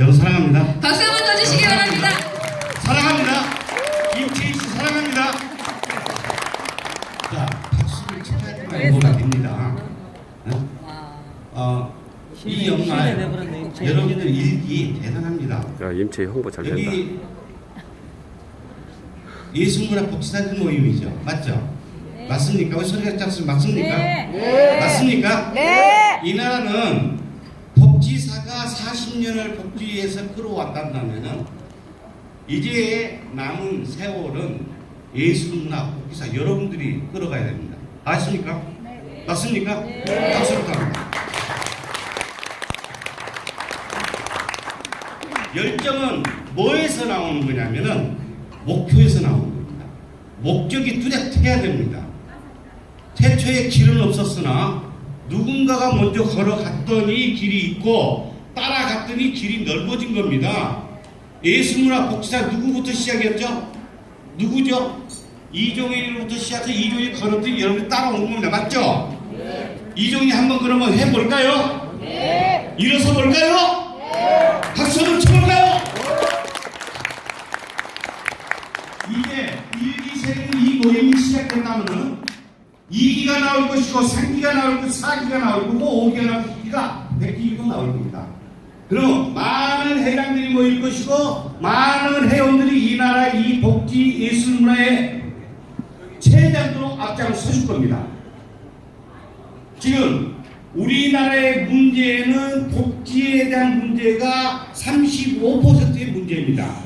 여러분 사랑합니다. 박수 한번 더 주시기 바랍니다. 사랑합니다. 임채희 씨 사랑합니다. 자, 박수를 쳐야 말고가 됩니다. 어? 어, 이 연말 여러분들 일기 대단합니다. 야, 임채 홍보 잘 된다. 여기 예술문화 복지단체 모임이죠. 맞죠? 맞습니까? 왜 소리가 작습 맞습니까? 맞습니까? 이 나라는 복지사가 40년을 복지에서 끌어왔다면은 이제 남은 세월은 예술문화 복지사 여러분들이 끌어가야 됩니다. 아십니까? 맞습니까? 박수 부탁합니다. 열정은 뭐에서 나오는 거냐면은 목표에서 나오는 겁니다. 목적이 뚜렷해야 됩니다. 태초에 길은 없었으나 누군가가 먼저 걸어갔더니 길이 있고 따라갔더니 길이 넓어진 겁니다. 예술문화 복지사 누구부터 시작이었죠? 누구죠? 이종일부터 시작해서 이종이 걸었더니 여러분이 따라온 겁니다. 맞죠? 이종이 한번 그러면 해볼까요? 일어서 볼까요? 박수를 쳐볼까요? 이제 1, 2세는 이 모임이 시작된다면은 2기가 나올 것이고 3기가 나올 것이고 4기가 나올 거고 5기가 나올 것이고 100기가 나올 겁니다. 그럼 많은 회장들이 모일 것이고 많은 회원들이 이 나라 이 복지 예술 문화의 최장으로 앞장서줄 겁니다. 지금 우리나라의 문제는 복지에 대한 문제가 35%의 문제입니다.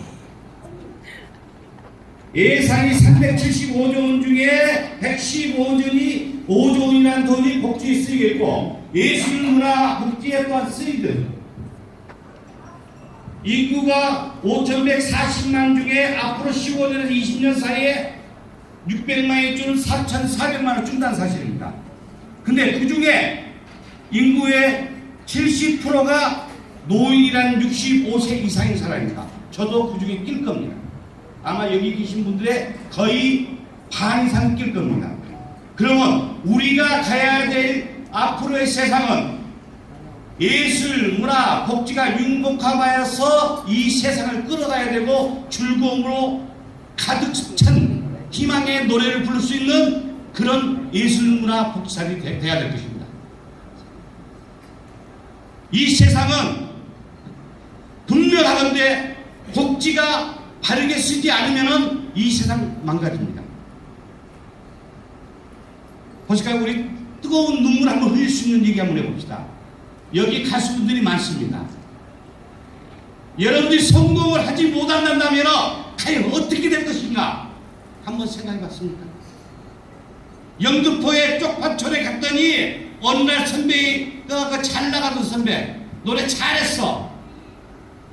예산이 375조 원 중에 115조이 5조 원이라는 돈이 복지에 쓰이겠고 예술문화 복지에 또한 쓰이듯 인구가 5,140만 중에 앞으로 15년에서 20년 사이에 600만이 주는 4,400만 원 준다는 사실입니다. 근데 그 중에 인구의 70%가 노인이란 65세 이상인 사람입니다. 저도 그 중에 낄 겁니다. 아마 여기 계신 분들의 거의 반 이상 낄 겁니다. 그러면 우리가 가야 될 앞으로의 세상은 예술, 문화, 복지가 융복하여서 이 세상을 끌어가야 되고 즐거움으로 가득 찬 희망의 노래를 부를 수 있는 그런 예술, 문화, 복지사이 돼야 될 것입니다. 이 세상은 분명하건데 복지가 바르게 쓰지 않으면 이 세상 망가집니다. 보실까요? 우리 뜨거운 눈물 한번 흘릴 수 있는 얘기 한번 해봅시다. 여기 가수분들이 많습니다. 여러분들이 성공을 하지 못한다면 과연 어떻게 될 것인가? 한번 생각해 봤습니까? 영등포의 쪽파촌에 갔더니 어느 날 선배가 그 잘 나가던 선배 노래 잘했어.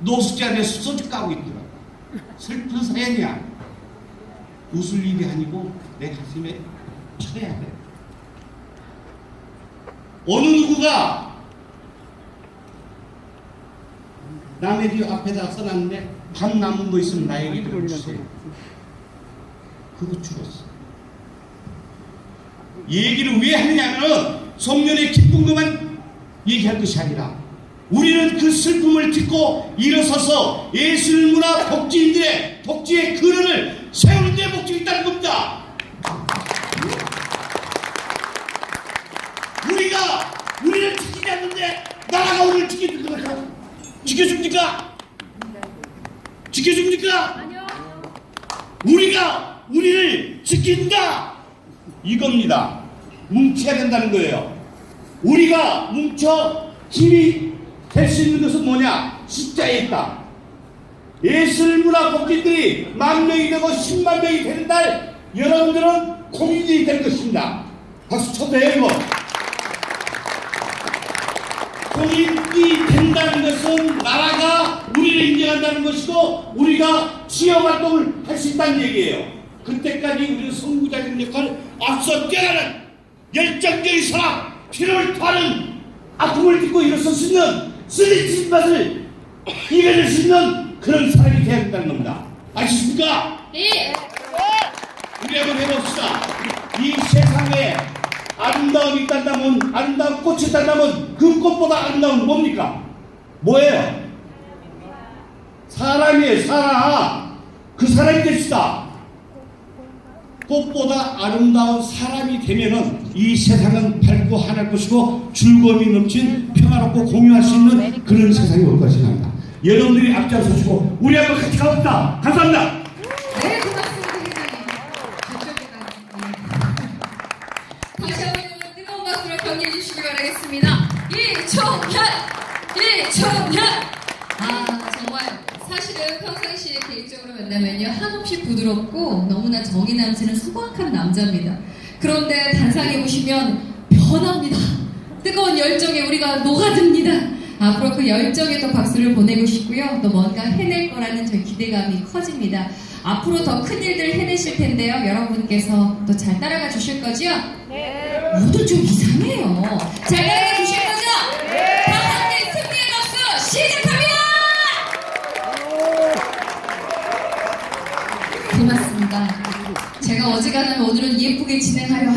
노숙자 안에서 소주 까고 있더라고. 슬픈 사연이야. 웃을 일이 아니고 내 가슴에 쳐야 돼. 어느 누구가 남의 집 앞에다 써놨는데 밥 남은 거 있으면 나에게 좀 주세요. 그거 죽었어. 얘기를 왜 하느냐면 성년의 기쁜 것만 얘기할 것이 아니라 우리는 그 슬픔을 듣고 일어서서 예술 문화 복지인들의 복지의 그릇을 세우는 데 목적이 있다는 겁니다. 우리가 우리를 지키지 않는데 나라가 우리를 지켜줄 겁니까? 지켜줍니까? 지켜줍니까? 우리가 우리를 지킨다 이겁니다. 뭉쳐야 된다는 거예요. 우리가 뭉쳐 힘이 될 수 있는 것은 뭐냐? 숫자에 있다. 예술문화 복지들이 만 명이 되고 10만 명이 되는 날 여러분들은 공인이 될 것입니다. 박수 쳐도요 이거. 공인이 된다는 것은 나라가 우리를 인정한다는 것이고 우리가 지역 활동을 할 수 있다는 얘기예요. 그때까지 우리는 선구자적 역할을 앞서 뛰어가는 열정적인 사람, 피를 토하는 아픔을 딛고 일어설 수 있는 쓰리친 맛을 이겨낼 수 있는 그런 사람이 되어야 된다는 겁니다. 아십니까? 네. 우리 한번 해봅시다. 이 세상에 아름다움이 있다면 아름다운 꽃이 있다면 그 꽃보다 아름다운 건 뭡니까? 뭐예요? 사람이에요, 사람. 그 사람이 됩시다. 꽃보다 아름다운 사람이 되면은 이 세상은 밝고 하늘 것이고 즐거움이 넘친 평화롭고 공유할 수 있는 그런 세상이 올 것이랍니다. 여러분들이 앞장서시고 우리 한번 같이 가봅시다. 감사합니다. 네. 다시 한번 뜨거운 박수로 격려해 주시기 바라겠습니다. 이총현! 이총현! 아, 정말 사실은 평상시에 개인적으로 만나면요, 한없이 부드럽고 너무나 정이 남치는 소박한 남자입니다. 그런데 단상에 보시면 변합니다. 뜨거운 열정에 우리가 녹아듭니다. 앞으로 그 열정에 또 박수를 보내고 싶고요. 또 뭔가 해낼 거라는 저희 기대감이 커집니다. 앞으로 더 큰 일들 해내실 텐데요. 여러분께서 또 잘 따라가 주실 거죠? 네. 모두 좀 이상해요. 잘 따라가 고맙